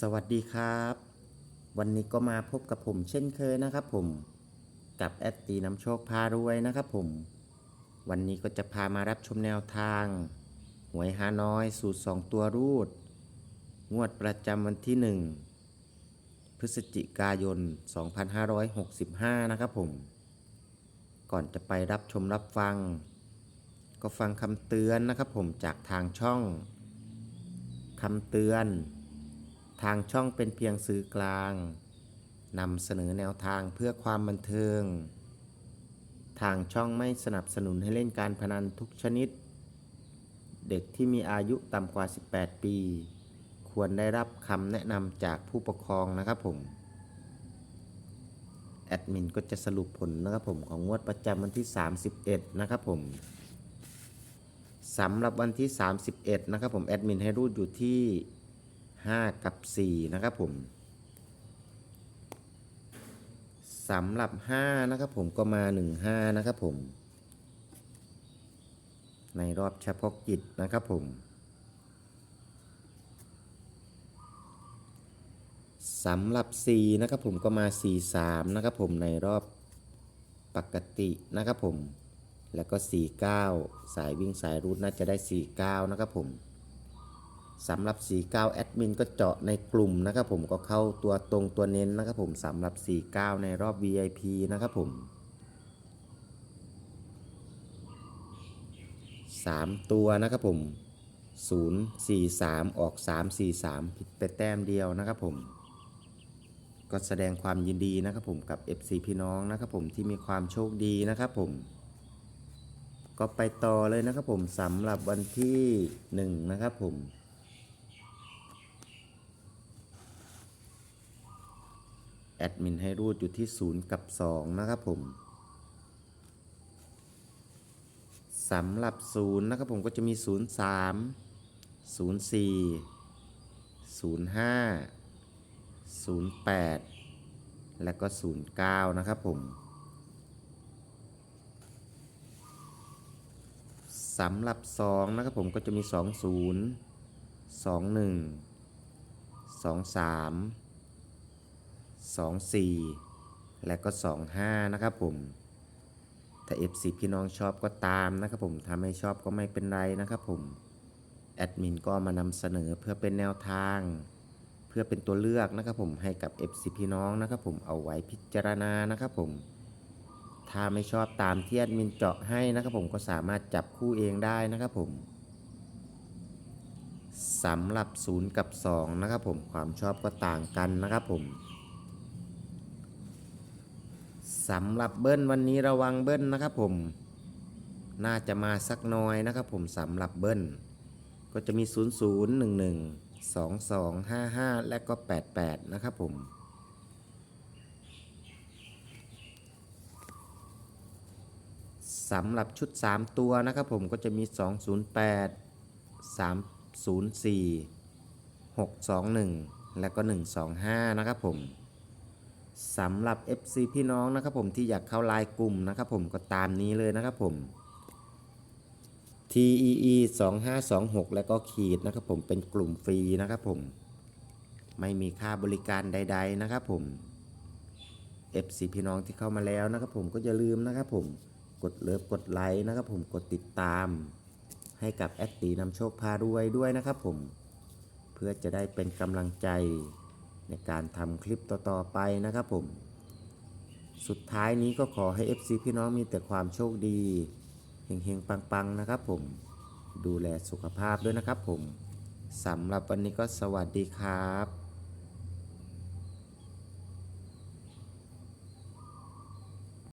สวัสดีครับ วันนี้ก็มาพบกับผมเช่นเคยนะครับผมกับแอดตีน้ำโชคพารวยนะครับผม วันนี้ก็จะพามารับชมแนวทาง หวยฮานอยสูตร 2 ตัวรูด งวดประจำวันที่ 1 พฤศจิกายน 2565 นะครับผม ก่อนจะไปรับชมรับฟัง ก็ฟังคำเตือนนะครับผมจากทางช่องคำเตือน ทางช่องเป็นเพียงสื่อกลางนำเสนอแนวทางเพื่อความบันเทิง ทางช่องไม่สนับสนุนให้เล่นการพนันทุกชนิด เด็กที่มีอายุต่ำกว่า 18 ปี ควรได้รับคำแนะนำจากผู้ปกครองนะครับผม แอดมินก็จะสรุปผลนะครับผมของงวดประจำวันที่ 31 นะครับผมสำหรับวันที่ 31 นะครับผมแอดมินให้รูดอยู่ที่ 5 กับ 4 นะครับผมสำหรับ 5 นะครับผมก็มา 1 5 นะครับผม ในรอบเฉพาะกิจนะครับผมสำหรับ 4 นะครับผมก็มา 4 3 นะครับผมในรอบปกตินะครับผม แล้วก็ 49 สายวิ่งสายรูดน่าจะได้ 49 นะครับผม สำหรับ 49 แอดมินก็เจาะในกลุ่มนะครับผมก็เข้าตัวตรงตัวเน้นนะครับผมสำหรับ 49 ในรอบ VIP นะครับผม 3 ตัวนะครับผม 043 ออก 343 ผิดไปแต้มเดียวนะครับผม ก็แสดงความยินดีนะครับผมกับ FC พี่น้องนะครับผมที่มีความโชคดีนะครับผมก็ไปต่อเลยนะครับผมสำหรับวันที่ 1 นะครับผม แอดมินให้รูดอยู่ที่ 0 กับ 2 นะครับผมสำหรับ 0 นะครับผมก็จะมี 0 3 0 4 0 5 0 8 และก็ 0 9 นะครับผมสำหรับ 2 นะครับผมก็จะมี 2 0 2 1 2 3 2 4 และก็ 2 5 นะครับผมถ้า FC พี่น้องชอบก็ตามนะครับผมถ้าไม่ชอบก็ไม่เป็นไรนะครับผมแอดมินก็มานำเสนอเพื่อเป็นแนวทาง เพื่อเป็นตัวเลือกนะครับผมให้กับ FC พี่น้องนะครับผมเอาไว้พิจารณานะครับผมถ้าไม่ชอบตามที่แอดมินเจาะให้นะครับผมก็สามารถจับคู่เองได้นะครับผมสำหรับ 0 กับ 2 นะครับผมความชอบก็ต่างกันนะครับผม สำหรับเบิ้ลวันนี้ระวังเบิ้ลนะครับผม น่าจะมาสักน้อยนะครับผมสำหรับเบิ้ลก็จะมี 0 0 1 1 2 2 5 5 และก็ 88 นะครับผมสำหรับชุด 3 ตัวนะครับผมก็จะมี 208 304 621 และก็ 125 นะครับผม สำหรับ FC พี่น้องนะครับผมที่อยากเข้าไลน์กลุ่มนะครับผมก็ตามนี้เลยนะครับผม TEE 2526 แล้วก็ขีดนะครับผมเป็นกลุ่มฟรีนะครับผม ไม่มีค่าบริการใด ๆ นะครับผม FC พี่น้องที่เข้ามาแล้วนะครับผมก็อย่าลืมนะครับผมกดเลิฟกดไลค์นะครับผมกดติดตาม ให้กับแอดตีนำโชคพารวยด้วยนะครับผม เพื่อจะได้เป็นกำลังใจ ในการทำคลิปต่อๆไปนะครับผม สุดท้ายนี้ก็ขอให้ FC พี่น้องมีแต่ความโชคดีเฮงๆ ปังๆ นะครับผม ดูแลสุขภาพด้วยนะครับผมสำหรับวันนี้ก็สวัสดีครับ